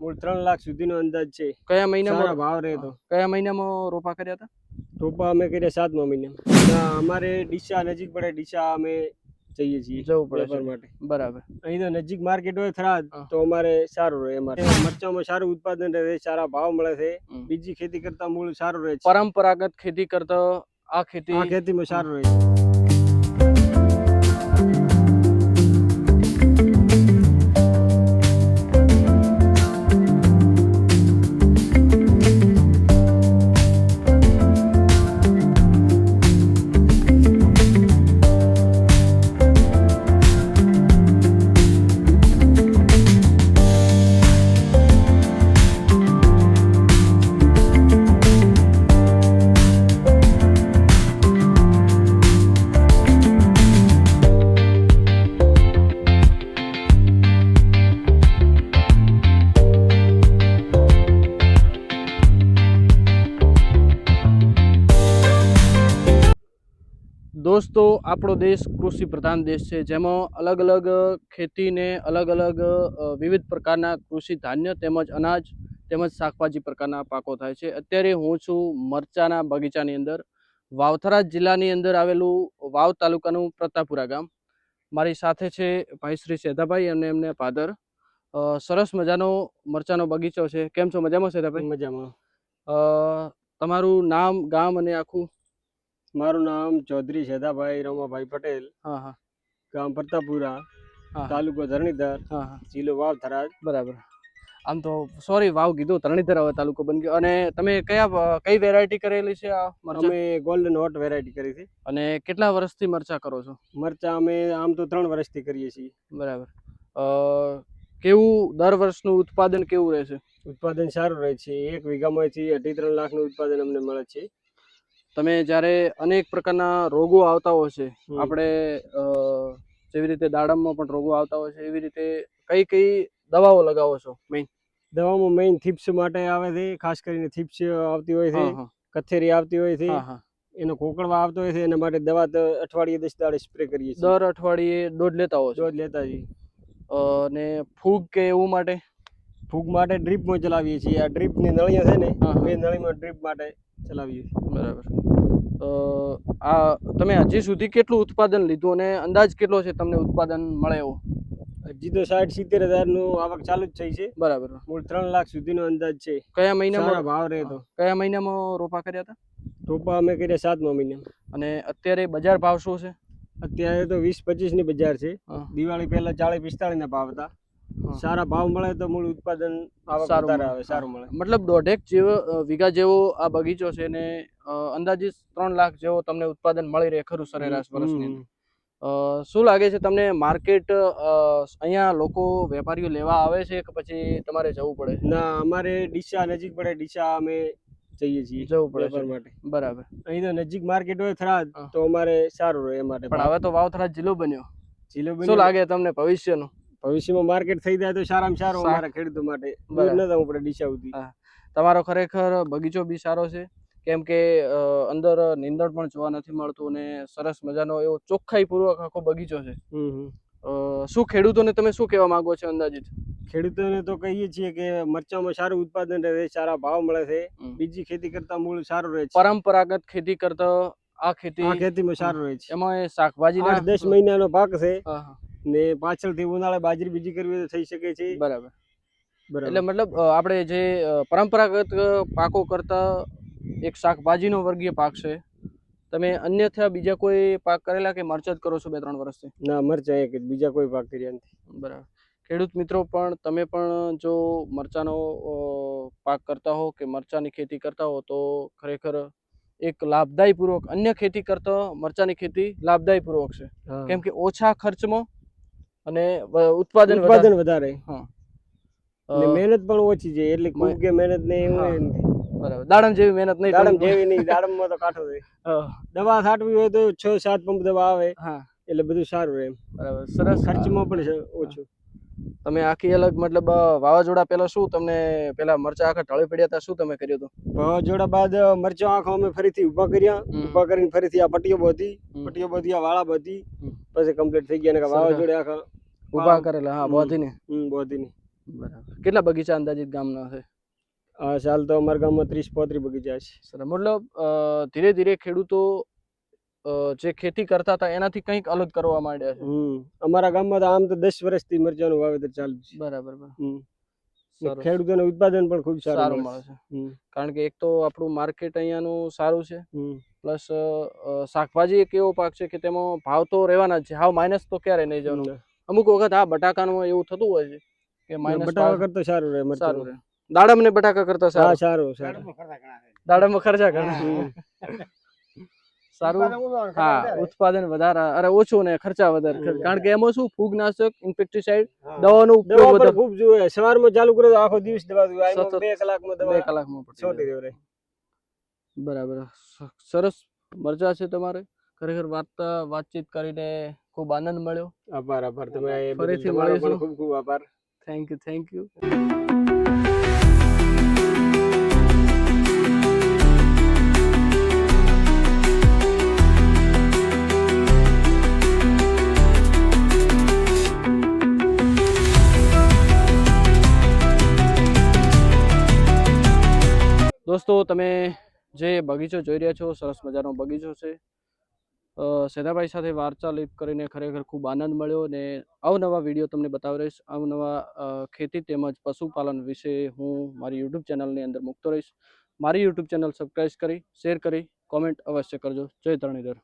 મૂળ ત્રણ લાખ સુધીનો અંદાજ છે. કયા મહિનામાં ભાવ રહે તો. કયા મહિનામાં રોપા કર્યા હતા? રોપા અમે કર્યા સાતમા મહિના અમારે ડીસા નજીક પડે ડીસા અમે જઈએ છીએ જવું પડે માટે. બરાબર. અહીં તો નજીક માર્કેટ હોય થરાદ તો અમારે સારું રહે અમારે. મરચામાં સારું ઉત્પાદન રહે સારા ભાવ મળે છે. બીજી ખેતી કરતા મૂળ સારું રહે છે. પરંપરાગત ખેતી કરતા આ ખેતી આ ખેતીમાં સારું રહે છે. દોસ્તો આપણો દેશ કૃષિ પ્રધાન દેશ છે જેમાં અલગ અલગ ખેતીને અલગ અલગ વિવિધ પ્રકારના કૃષિ ધાન્ય તેમજ અનાજ તેમજ શાકભાજી પ્રકારના પાકો થાય છે. અત્યારે હું છું મરચાના બગીચાની અંદર. વાવથરા જિલ્લાની અંદર આવેલું વાવ તાલુકાનું પ્રતાપુરા ગામ. મારી સાથે છે ભાઈ શ્રી સેધાભાઈ અને એમને ફાધર. સરસ મજાનો મરચાનો બગીચો છે. કેમ છો? મજામાં સેધાભાઈ? મજામાં. તમારું નામ ગામ અને આખું? મારું નામ ચૌધરી શેદાભાઈ રમાભાઈ પટેલ ગામ પ્રતાપપુરા તાલુકો ધરણીધર જિલ્લો વાવ થરાદ બરાબર. આમ તો સોરી વાવ કીધું ધરણીધર હવે તાલુકો બની ગયો. અને તમે કયા કઈ વેરાયટી કરેલી છે અમે ગોલ્ડન હોટ વેરાયટી કરી છે. અને કેટલા વર્ષથી મરચા કરો છો? મરચા અમે આમ તો ત્રણ વર્ષથી કરીએ છીએ. બરાબર. અ, કેવું દર વર્ષનું ઉત્પાદન કેવું રહેશે ઉત્પાદન સારું રહે છે. એક વીઘામાંથી અઢી ત્રણ લાખનું ઉત્પાદન અમને મળે છે. તમે જ્યારે અનેક પ્રકારના રોગો આવતા હોય છે આપણે જેવી રીતે દાડમમાં પણ રોગો આવતા હોય છે એવી રીતે કઈ કઈ દવાઓ લગાવો છો મેઇન દવામાં મેઇન થીપ્સ માટે આવે છે ખાસ કરીને થીપ્સ આવતી હોય છે કથેરી આવતી હોય છે એનો કોકડવા આવતો હોય છે એના માટે દવા અઠવાડિયે દસ દાડે સ્પ્રે કરીએ છીએ. દર અઠવાડિયે ડોઝ લેતા હોય છો? ડોઝ લેતા છીએ. અને ફૂગ કે એવું માટે? ફૂગ માટે ડ્રીપમાં ચલાવીએ છીએ. આ ડ્રીપની નળીઓ છે ને હા. નળીમાં ડ્રીપ માટે ચલાવીએ. બરાબર. તો આ તમે હજી સુધી કેટલું ઉત્પાદન લીધું અને અંદાજ કેટલો છે તમને ઉત્પાદન મળે એવો? હજી તો સાઠ સિત્તેર હજારનું આવક ચાલુ જ થઈ છે. બરાબર. મૂળ ત્રણ લાખ સુધીનો અંદાજ છે. કયા મહિનામાં ભાવ રહેતો કયા મહિનામાં રોપા કર્યા હતા? રોપા અમે કર્યા સાતમા મહિના અને અત્યારે બજાર ભાવ શું છે? અત્યારે તો વીસ પચીસની બજાર છે. દિવાળી પહેલા ચાલીસ પિસ્તાળીસ ના ભાવ હતા. સારા ભાવ મળે તો મૂળ ઉત્પાદન સારું આવે સારું મળે. મતલબ દોઢેક જેવો વીઘા જેવો આ બગીચો છે ને અંદાજિત ત્રણ લાખ જેવો તમને ઉત્પાદન મળી રહે ખરું સરેરાશ વર્ષની અ, શું લાગે છે તમને માર્કેટ અહીંયા લોકો વેપારીઓ લેવા આવે છે કે પછી તમારે જવું પડે? ના અમારે ડીસા નજીક પડે ડીસા અમે જઈએ છીએ જવું પડે વેપાર માટે. બરાબર. અહીં તો નજીક માર્કેટ હોય થરાદ. તો અમારે સારું રહે એ માટે પણ હવે તો વાવથરા જિલ્લો બન્યો. જિલ્લો શું લાગે તમને ભવિષ્યનું? ભવિષ્યમાં માર્કેટ થઈ જાય તો સારામાં સારો અમારા ખેડૂતો માટે. દૂર. ન જવું પડે ડીસા સુધી. તમારો ખરેખર બગીચો બી સારો છે. કેમ કે અંદર નીંદણ પણ જોવા નથી મળતું અને સરસ મજાનો એવો ચોખ્ખાઈપૂર્વક આખો બગીચો છે. શું ખેડૂતોને તમે શું કહેવા માંગો છો અંદાજિત? ખેડૂતોને તો કહીએ છીએ કે મરચામાં સારું ઉત્પાદન રહે સારા ભાવ મળે છે. બીજી ખેતી કરતા મૂળ સારું રહે છે. પરંપરાગત ખેતી કરતા આ ખેતી આ ખેતીમાં સારું રહે છે. એમાં શાકભાજી દસ મહિનાનો પાક છે. ને પાછળથી ઉનાળે બાજરી બીજી કરવી તો થઈ શકે છે. બરાબર. એટલે મતલબ આપણે જે પરંપરાગત પાકો કરતા એક શાકભાજીનો વર્ગીય પાક છે. તમે અન્યથા બીજા કોઈ પાક કરેલા કે મરચા જ કરો છો બે ત્રણ વર્ષથી? ના મરચા એક બીજા કોઈ પાક કર્યા નથી. બરાબર. ખેડૂત મિત્રો પણ તમે પણ જો મરચાનો પાક કરતા હો કે મરચાની ખેતી કરતા હો તો ખરેખર એક લાભદાયીપૂર્વક અન્ય ખેતી કરતા મરચાની ખેતી લાભદાયીપૂર્વક છે. કેમ કે ઓછા ખર્ચમાં અને ઉત્પાદન વધારે. ઉત્પાદન વધારે હા. મહેનત પણ ઓછી છે એટલે ખૂબ કે મહેનત ને એવું હોય બરાબર. દાડમ જેવી મહેનત નહીં દાડમ જેવી નહીં દાડમમાં તો કાઠો છે. દવા છાંટવી હોય તો છ સાત પંપ દવા આવે હા. એટલે બધું સારું એમ. બરાબર. સરસ. ખર્ચમાં પણ ઓછું. તમે આખી અલગ મતલબ વાવાઝોડા પહેલા શું? તમને પેલા મરચા આખા ઢળી પડ્યા હતા શું તમે કર્યું હતું? વાવાઝોડા બાદ મરચા આખો અમે ફરીથી ઊભા કર્યા. ઊભા ઊભા કરીને ફરીથી આ પટ્ટીઓ બધી. પટ્ટીઓ બધી આ વાળા બધી. પછી કમ્પ્લીટ થઈ ગયા ને વાવાઝોડે આખા ઊભા કરેલા હા. બોધીને. હમ બોધીને. બરાબર. કેટલા બગીચા અંદાજિત ગામના છે? આ સાલ તો અમારા ગામમાં ત્રીસ પોત્રીસ બગીચા છે. સર મતલબ ધીરે ધીરે ખેડૂતો જે ખેતી કરતા હતા એનાથી કંઈક અલગ કરવા માંડ્યા છે. અમારા ગામમાં તો આમ તો દસ વર્ષથી મરચાનું વાવેતર ચાલુ છે. બરાબર. ખેડૂતોને ઉત્પાદન પણ ખૂબ સારું મળે છે. કારણ કે એક તો આપણું માર્કેટ અહીંયાનું સારું છે. પ્લસ શાકભાજી એક એવો પાક છે કે તેમાં ભાવ તો રહેવાના જ છે. હાવ માઇનસ તો ક્યારે નહીં જવાનું. અમુક વખત આ બટાકાનું એવું થતું હોય છે કે માઇનસ બટાકા કરતા સારું રહે સારું રહે. દાડમ ને બટાકા કરતા સારું. સારું સારું. દાડમ ખર્ચા ઘણા સારું. હા ઉત્પાદન વધારે અરે ઓછું ને ખર્ચા વધારે. કારણ કે એમાં શું ફૂગનાશક ઇન્સેક્ટિસાઇડ દવાનો દવા ઉપયોગ વધારે. ખૂબ જોઈએ સવારમાં ચાલુ કરો તો આખો દિવસ દવા જોઈએ બે કલાકમાં બે કલાકમાં જાય. દેવરે બરાબર. સરસ મરચા છે તમારે. ખરેખર વાર્તા વાતચીત કરીને ખૂબ આનંદ મળ્યો. આભાર આભાર. તમે ફરીથી મળીશું. ખૂબ ખૂબ આભાર. થેન્ક યુ થેન્ક યુ દોસ્તો તમે જે બગીચો જોઈ રહ્યા છો સરસ મજાનો બગીચો છે. અ, સેદાભાઈ સાથે વાર્તાલાપ કરીને ખરેખર ખૂબ આનંદ મળ્યો અને અવનવા વીડિયો તમને બતાવી રહીશ. અવનવા ખેતી તેમજ પશુપાલન વિશે હું મારી યુટ્યુબ ચેનલની અંદર મૂકતો રહીશ. મારી યુટ્યુબ ચેનલ સબસ્ક્રાઈબ કરી શેર કરી કોમેન્ટ અવશ્ય કરજો. જય ધરણીધર.